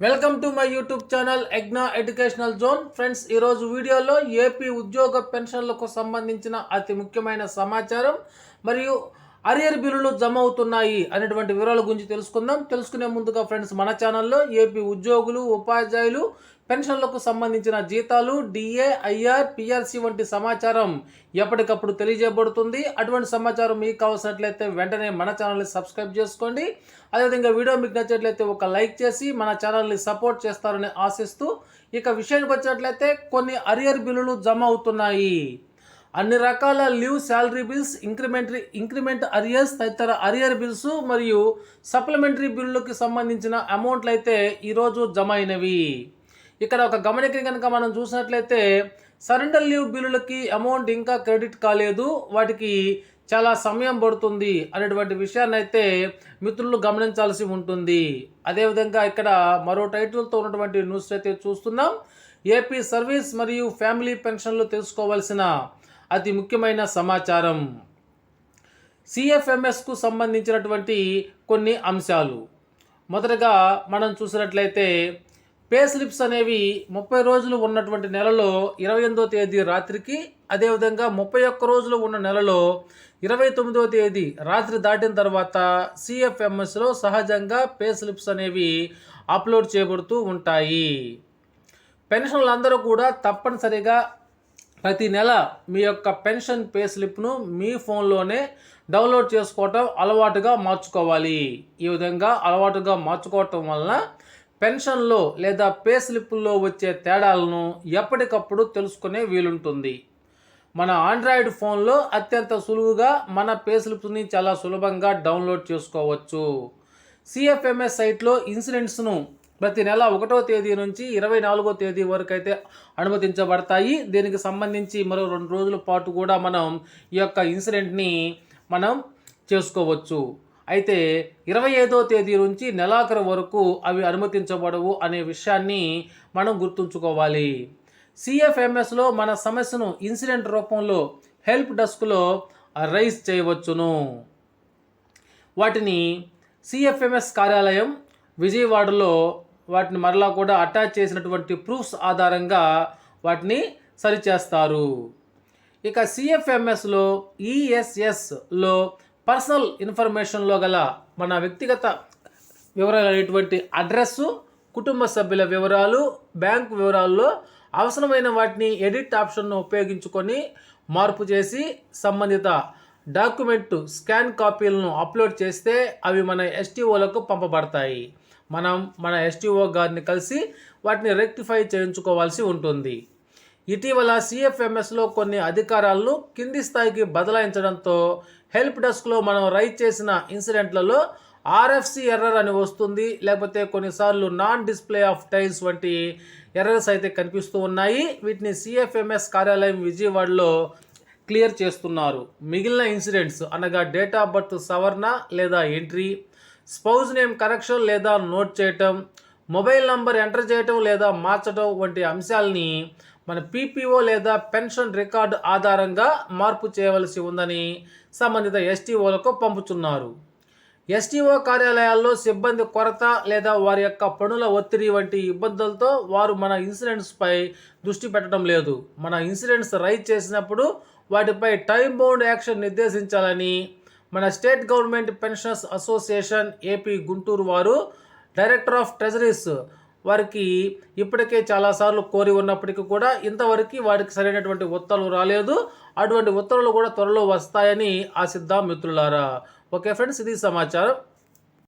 Welcome to my YouTube channel ఎగ్నా educational zone. Friends ఈరోజు వీడియోలో AP ఉద్యోగ పెన్షన్లకు సంబంధించిన అతి ముఖ్యమైన సమాచారం మరియు అరియర్ బిల్లులు జమ అవుతున్నాయి అనేటువంటి వివరాల గురించి తెలుసుకుందాం. తెలుసుకునే ముందుగా ఫ్రెండ్స్ మన ఛానల్లో ఏపీ ఉద్యోగులు ఉపాధ్యాయులు పెన్షన్లకు సంబంధించిన జీతాలు డిఏ ఐఆర్ పిఆర్సి వంటి సమాచారం ఎప్పటికప్పుడు తెలియజేయబడుతుంది. అటువంటి సమాచారం మీకు కావాల్సినట్లయితే వెంటనే మన ఛానల్ని సబ్స్క్రైబ్ చేసుకోండి. అదేవిధంగా వీడియో మీకు నచ్చినట్లయితే ఒక లైక్ చేసి మన ఛానల్ని సపోర్ట్ చేస్తారని ఆశిస్తూ ఇక విషయానికి వచ్చినట్లయితే కొన్ని అరియర్ బిల్లులు జమ అవుతున్నాయి. అన్ని రకాల లీవ్ శాలరీ బిల్స్ ఇంక్రిమెంటరీ ఇంక్రిమెంట్ అరియర్స్ తదితర అరియర్ బిల్స్ మరియు సప్లిమెంటరీ బిల్లుకి సంబంధించిన అమౌంట్లు అయితే ఈరోజు జమ అయినవి. ఇక్కడ ఒక గమనికని కనుక మనం చూసినట్లయితే సరెండర్ లీవ్ బిల్లులకి అమౌంట్ ఇంకా క్రెడిట్ కాలేదు వాటికి చాలా సమయం పడుతుంది అనేటువంటి విషయాన్ని అయితే మిత్రులు గమనించాల్సి ఉంటుంది. అదేవిధంగా ఇక్కడ మరో టైటిల్తో ఉన్నటువంటి న్యూస్ అయితే చూస్తున్నాం. ఏపీ సర్వీస్ మరియు ఫ్యామిలీ పెన్షన్లు తెలుసుకోవాల్సిన అతి ముఖ్యమైన సమాచారం. సిఎఫ్ఎంఎస్కు సంబంధించినటువంటి కొన్ని అంశాలు. మొదటగా మనం చూసినట్లయితే పే స్లిప్స్ అనేవి ముప్పై రోజులు ఉన్నటువంటి నెలలో ఇరవై ఎనిమిదో తేదీ రాత్రికి అదేవిధంగా ముప్పై ఒక్క రోజులు ఉన్న నెలలో ఇరవై తొమ్మిదవ తేదీ రాత్రి దాటిన తర్వాత సిఎఫ్ఎంఎస్లో సహజంగా పే స్లిప్స్ అనేవి అప్లోడ్ చేయబడుతూ ఉంటాయి. పెన్షన్లు అందరూ కూడా తప్పనిసరిగా ప్రతి నెల మీ యొక్క పెన్షన్ పే స్లిప్ను మీ ఫోన్లోనే డౌన్లోడ్ చేసుకోవటం అలవాటుగా మార్చుకోవాలి. ఈ విధంగా అలవాటుగా మార్చుకోవటం వలన పెన్షన్లో లేదా పే స్లిప్పుల్లో వచ్చే తేడాలను ఎప్పటికప్పుడు తెలుసుకునే వీలుంటుంది. మన ఆండ్రాయిడ్ ఫోన్లో అత్యంత సులువుగా మన పే స్లిప్స్ని చాలా సులభంగా డౌన్లోడ్ చేసుకోవచ్చు. సిఎఫ్ఎంఎస్ సైట్లో ఇన్సూరెన్స్ను ప్రతి నెల ఒకటో తేదీ నుంచి ఇరవై నాలుగో తేదీ వరకు అయితే అనుమతించబడతాయి. దీనికి సంబంధించి మరో రెండు రోజుల పాటు కూడా మనం ఈ యొక్క ఇన్సిడెంట్ని మనం చేసుకోవచ్చు. అయితే ఇరవై ఐదో తేదీ నుంచి నెలాఖరు వరకు అవి అనుమతించబడవు అనే విషయాన్ని మనం గుర్తుంచుకోవాలి. సిఎఫ్ఎంఎస్లో మన సమస్యను ఇన్సిడెంట్ రూపంలో హెల్ప్ డెస్క్లో రైజ్ చేయవచ్చును. వాటిని సిఎఫ్ఎంఎస్ కార్యాలయం విజయవాడలో వాటిని మరలా కూడా అటాచ్ చేసినటువంటి ప్రూఫ్స్ ఆధారంగా వాటిని సరిచేస్తారు. ఇక సిఎఫ్ఎంఎస్లో ఈఎస్ఎస్లో పర్సనల్ ఇన్ఫర్మేషన్లో గల మన వ్యక్తిగత వివరాలు అనేటువంటి అడ్రస్సు కుటుంబ సభ్యుల వివరాలు బ్యాంకు వివరాల్లో అవసరమైన వాటిని ఎడిట్ ఆప్షన్ను ఉపయోగించుకొని మార్పు చేసి సంబంధిత డాక్యుమెంట్ స్కాన్ కాపీలను అప్లోడ్ చేస్తే అవి మన ఎస్టీఓలకు పంపబడతాయి. మనం మన ఎస్టీఓ గారిని కలిసి వాటిని రెక్టిఫై చేయించుకోవాల్సి ఉంటుంది. ఇటీవల సిఎఫ్ఎంఎస్లో కొన్ని అధికారాలను కింది స్థాయికి బదలాయించడంతో హెల్ప్ డెస్క్లో మనం రైట్ చేసిన ఇన్సిడెంట్లలో ఆర్ఎఫ్సి ఎర్రర్ అని వస్తుంది. లేకపోతే కొన్నిసార్లు నాన్ డిస్ప్లే ఆఫ్ టైల్స్ వంటి ఎర్రర్స్ అయితే కనిపిస్తూ ఉన్నాయి. వీటిని సిఎఫ్ఎంఎస్ కార్యాలయం విజయవాడలో క్లియర్ చేస్తున్నారు. మిగిలిన ఇన్సిడెంట్స్ అనగా డేట్ ఆఫ్ బర్త్ సవరణ లేదా ఎంట్రీ స్పౌజ్ నేమ్ కరెక్షన్ లేదా నోట్ చేయటం మొబైల్ నంబర్ ఎంటర్ చేయటం లేదా మార్చడం వంటి అంశాలని మన పీపీఓ లేదా పెన్షన్ రికార్డు ఆధారంగా మార్పు చేయవలసి ఉందని సంబంధిత ఎస్టీఓలకు పంపుతున్నారు. ఎస్టీఓ కార్యాలయాల్లో సిబ్బంది కొరత లేదా వారి యొక్క పనుల ఒత్తిడి వంటి ఇబ్బందులతో వారు మన ఇన్సూరెన్స్పై దృష్టి పెట్టడం లేదు. మన ఇన్సూరెన్స్ రైజ్ చేసినప్పుడు వాటిపై టైం బౌండ్ యాక్షన్ నిర్దేశించాలని మన state government pensioners association AP Guntur వారు డైరెక్టర్ ఆఫ్ ట్రెజరీస్ వారికి ఇప్పటికే చాలాసార్లు కోరి ఉన్నప్పటికీ కూడా ఇంతవరకు వారికి సరైనటువంటి ఉత్తర్వులు రాలేదు. అటువంటి ఉత్తర్వులు కూడా త్వరలో వస్తాయని ఆశిద్దాం మిత్రులారా. ఓకే ఫ్రెండ్స్ ఇది సమాచారం.